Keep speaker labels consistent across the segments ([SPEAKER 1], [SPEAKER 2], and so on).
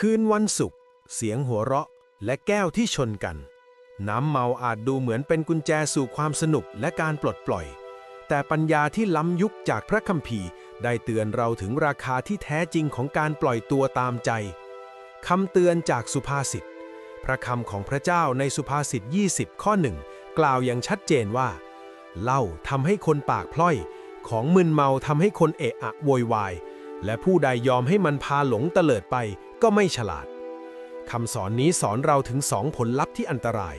[SPEAKER 1] คืนวันศุกร์เสียงหัวเราะและแก้วที่ชนกัน น้ำเมาอาจดูเหมือนเป็นกุญแจสู่ความสนุกและการปลดปล่อย แต่ปัญญาที่ล้ำยุคจากพระคัมภีร์ได้เตือนเราถึงราคาที่แท้จริงของการปล่อยตัวตามใจคำเตือนจากสุภาษิต พระคำของพระเจ้าในสุภาษิต 20 ข้อหนึ่งกล่าวอย่างชัดเจนว่าเหล้าทำให้คนปากพล่อย ของมึนเมาทำให้คนเอะอะโวยวาย และผู้ใดยอมให้มันพาหลงเตลิดไป ก็ไม่ฉลาดคำสอนนี้สอนเราถึงสองผลลัพธ์ที่อันตราย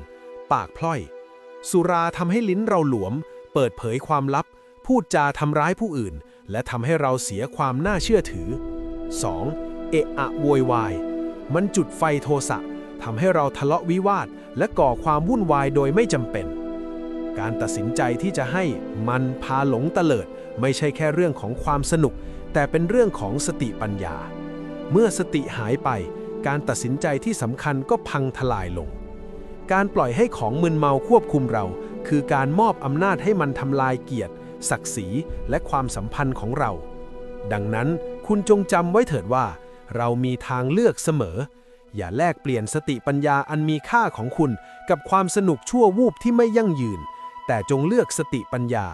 [SPEAKER 1] 1. ปากพล่อย สุราทำให้ลิ้นเราหลวม เปิดเผยความลับ พูดจาทำร้ายผู้อื่น และทำให้เราเสียความน่าเชื่อถือ 2. เอะอะโวยวาย มันจุดไฟโทสะทำให้เราทะเลาะวิวาท และก่อความวุ่นวายโดยไม่จำเป็น การตัดสินใจที่จะให้มันพาหลงเตลิด ไม่ใช่แค่เรื่องของความสนุก แต่เป็นเรื่องของสติปัญญา เมื่อสติหายไป การตัดสินใจที่สำคัญก็พังทลายลง การปล่อยให้ของมึนเมาควบคุมเรา คือการมอบอำนาจให้มันทำลายเกียรติ ศักดิ์ศรี และความสัมพันธ์ของเรา ดังนั้นคุณจงจำไว้เถิดว่า เรามีทางเลือกเสมอ อย่าแลกเปลี่ยนสติปัญญาอันมีค่าของคุณ กับความสนุกชั่ววูบที่ไม่ยั่งยืน แต่จงเลือกสติปัญญา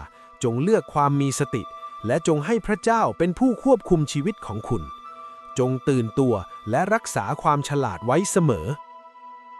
[SPEAKER 1] จงเลือกความมีสติ และจงให้พระเจ้าเป็นผู้ควบคุมชีวิตของคุณ จงตื่นตัวและรักษาความฉลาดไว้เสมอ